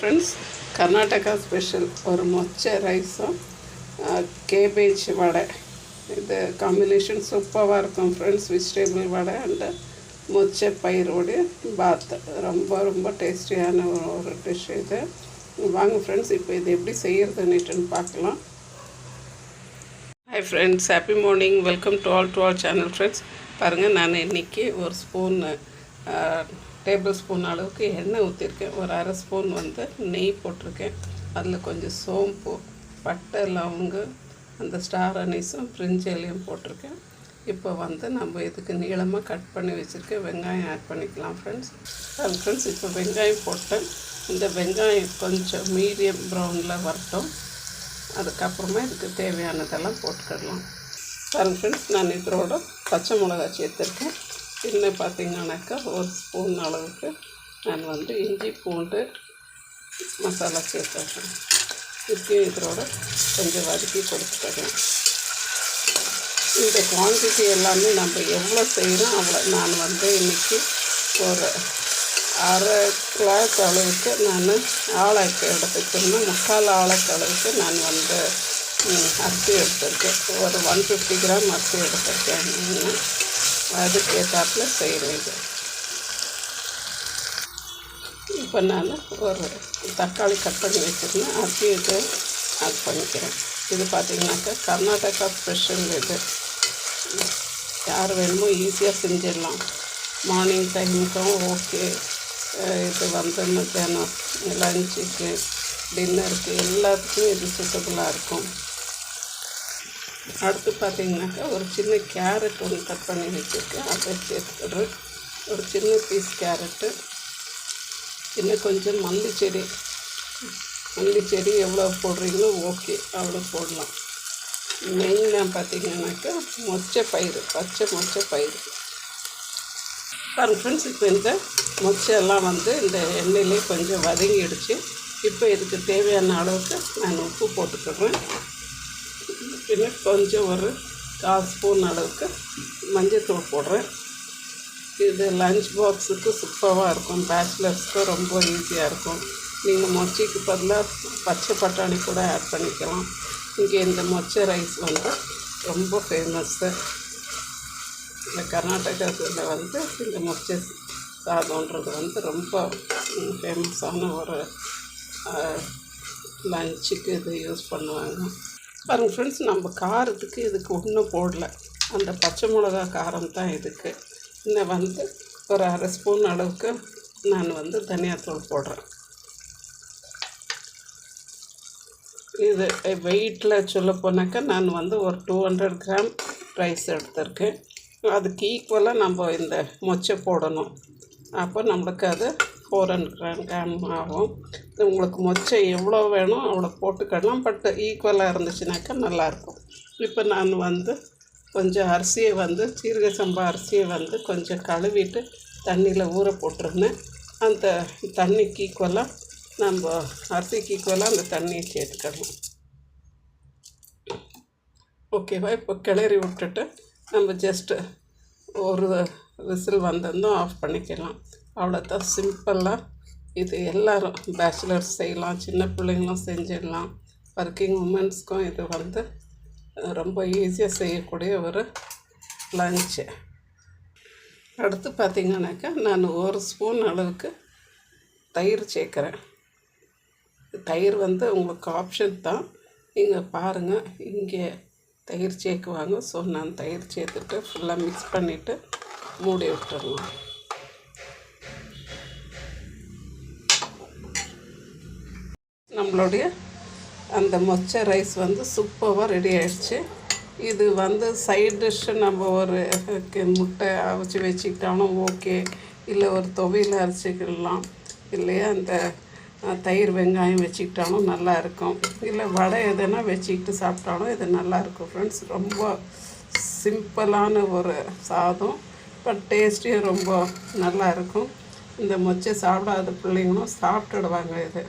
Friends Karnataka special ஒரு மொச்சை ரைஸும் கேபேஜ் வடை. இது காம்பினேஷன் சூப்பராக இருக்கும் ஃப்ரெண்ட்ஸ் வெஜிடபிள் வடை அண்டு மொச்சை பயிரோடு பாத் ரொம்ப ரொம்ப டேஸ்டியான ஒரு ஒரு டிஷ் இது. வாங்க ஃப்ரெண்ட்ஸ் இப்போ இது எப்படி செய்கிறதுன்னுட்டுன்னு பார்க்கலாம். Hi friends happy morning welcome to all to all channel friends பாருங்கள் நான் இன்றைக்கி ஒரு ஸ்பூன் டேபிள் ஸ்பூன் அளவுக்கு எண்ணெய் ஊற்றிருக்கேன் ஒரு அரை ஸ்பூன் வந்து நெய் போட்டிருக்கேன். அதில் கொஞ்சம் சோம்பு பட்டை லவங்கு அந்த ஸ்டார் அனீஸும் பிரிஞ்சலையும் போட்டிருக்கேன். இப்போ வந்து நம்ம இதுக்கு நீளமாக கட் பண்ணி வச்சுருக்கேன் வெங்காயம் ஆட் பண்ணிக்கலாம் ஃப்ரெண்ட்ஸ் ஃப்ரெண்ட்ஸ் இப்போ வெங்காயம் போட்டேன். இந்த வெங்காயம் கொஞ்சம் மீடியம் ப்ரௌனில் வரட்டும். அதுக்கப்புறமா இதுக்கு தேவையானதெல்லாம் போட்டுக்கிடலாம். ஃப்ரெண்ட்ஸ் நான் இதோட பச்சை மிளகா சேர்த்துருக்கேன். இன்னும் பார்த்தீங்கன்னாக்கா ஒரு ஸ்பூன் அளவுக்கு நான் வந்து இஞ்சி பூண்டு மசாலா சேர்த்துறேன் இப்பயும் இதோட கொஞ்சம் வதக்கி கொடுத்துக்கிறேன் இந்த குவான்டிட்டி எல்லாமே நம்ம எவ்வளோ செய்கிறோம் அவ்வளோ நான் வந்து இன்றைக்கி ஒரு அரை கிளாஸ் அளவுக்கு நான் ஆளாக்கு எடுத்துக்கணும். முக்கால் ஆளாக்கு அளவுக்கு நான் வந்து அரிசி எடுத்திருக்கேன். ஒரு ஒன் ஃபிஃப்டி கிராம் அரிசி எடுத்திருக்கேன். அதுக்கு ஏற்றாப்புல செய்கிறேன் இது. இப்போ நான் ஒரு தக்காளி கட் பண்ணி வச்சுருந்தேன். அரிசி இது ஆட் பண்ணிக்கிறேன். இது பார்த்திங்கனாக்கா கர்நாடகா ஸ்பெஷல் இது. யார் வேணுமோ ஈஸியாக செஞ்சிடலாம். மார்னிங் டைமுக்கும் ஓகே இது வந்து மத்தியானம் லஞ்சுக்கு டின்னருக்கு எல்லாத்துக்கும் இது சூட்டபுளாக இருக்கும். அடுத்து பார்த்தீங்கன்னாக்கா ஒரு சின்ன கேரட் ஒன்று கட் பண்ணி வச்சுருக்கேன். அதை சேர்த்துடுறேன். ஒரு சின்ன பீஸ் கேரட்டு இன்னும் கொஞ்சம் மல்லி செடி. மல்லி செடி எவ்வளோ போடுறீங்களோ ஓகே அவ்வளோ போடலாம். மெயினாக பார்த்தீங்கன்னாக்கா மொச்சை பயிறு பச்சை மொச்சை பயிறு. பாருங்க ஃப்ரெண்ட்ஸ் இப்போ இந்த மொச்சையெல்லாம் வந்து இந்த எண்ணெயிலே கொஞ்சம் வதங்கிடுச்சு. இப்போ இதுக்கு தேவையான அளவுக்கு நான் உப்பு போட்டுக்கிறேன். பின்ன கொஞ்சம் ஒரு கால் ஸ்பூன் அளவுக்கு மஞ்சத்தூள் போடுறேன். இது லஞ்ச் பாக்ஸுக்கு சூப்பராக இருக்கும். பேச்சுலர்ஸ்க்கு ரொம்ப ஈஸியாக இருக்கும். நீங்கள் மொச்சைக்கு பதிலாக பச்சை பட்டாணி கூட ஆட் பண்ணிக்கலாம். இங்கே இந்த மொச்சை ரைஸ் வந்து ரொம்ப ஃபேமஸ்ஸு இந்த கர்நாடகத்தில் வந்து இந்த மொச்சை சாதம்ன்றது வந்து ரொம்ப ஃபேமஸான ஒரு லஞ்சுக்கு இது யூஸ் பண்ணுவாங்க. பாருங்கள் ஃப்ரெண்ட்ஸ் நம்ம காரத்துக்கு இதுக்கு ஒன்றும் போடல. அந்த பச்சை மிளகா காரம் தான் இதுக்கு. இன்னும் வந்து ஒரு அரை ஸ்பூன் அளவுக்கு நான் வந்து தனியாத்தூள் போடுறேன். இது வெயிட்டில் சொல்ல போனாக்கா நான் வந்து ஒரு டூ ஹண்ட்ரட் கிராம் ரைஸ் எடுத்திருக்கேன். அதுக்கு ஈக்குவலாக நம்ம இந்த மொச்சை போடணும். அப்போ நம்மளுக்கு அது ஃபோர் ஹண்ட்ரட் கிராம் ஆகும். உங்களுக்கு மொச்சை எவ்வளோ வேணும் அவ்வளோ போட்டுக்கலாம். பட் ஈக்குவலாக இருந்துச்சுனாக்கா நல்லாயிருக்கும். இப்போ நான் வந்து கொஞ்சம் அரிசியை வந்து சீரக சம்பா அரிசியை வந்து கொஞ்சம் கழுவிட்டு தண்ணியில் ஊற போட்டிருந்தேன். அந்த தண்ணிக்கு ஈக்குவலாக நம்ம அரிசிக்கு ஈக்குவலாக அந்த தண்ணியை சேர்த்துக்கலாம் ஓகேவா? இப்போ கிளறி விட்டுட்டு நம்ம ஜஸ்ட்டு ஒரு விசில் வந்திருந்தோம் ஆஃப் பண்ணிக்கலாம். அவ்வளோதான். சிம்பிளாக இது எல்லோரும் பேச்சுலர்ஸ் செய்யலாம் சின்ன பிள்ளைங்களும் செஞ்சிடலாம். ஒர்க்கிங் உமன்ஸ்க்கும் இது வந்து ரொம்ப ஈஸியாக செய்யக்கூடிய ஒரு லஞ்சு அடுத்து பார்த்திங்கனாக்கா நான் ஒரு ஸ்பூன் அளவுக்கு தயிர் சேர்க்குறேன். தயிர் வந்து உங்களுக்கு ஆப்ஷன் தான். நீங்கள் பாருங்கள் இங்கே தயிர் சேர்க்குவாங்க. ஸோ நான் தயிர் சேர்த்துட்டு ஃபுல்லாக மிக்ஸ் பண்ணிவிட்டு மூடி விட்டுருவோம் நம்மளுடைய அந்த மொச்சை ரைஸ் வந்து சூப்பராக ரெடி ஆயிடுச்சு. இது வந்து சைட் டிஷ்ஷு நம்ம ஒரு முட்டை அவிச்சு வச்சுக்கிட்டாலும் ஓகே இல்லை ஒரு துவையில் அரைச்சிக்கலாம். இல்லையா? அந்த தயிர் வெங்காயம் வச்சுக்கிட்டாலும் நல்லாயிருக்கும் இல்லை வடை எதுனா வச்சுக்கிட்டு சாப்பிட்டாலும் இது நல்லாயிருக்கும் ஃப்ரெண்ட்ஸ் ரொம்ப சிம்பிளான ஒரு சாதம். பட் டேஸ்டியும் ரொம்ப நல்லாயிருக்கும் இந்த மொச்சை சாப்பிடாத பிள்ளைங்களும் சாப்பிட்டுடுவாங்க இது.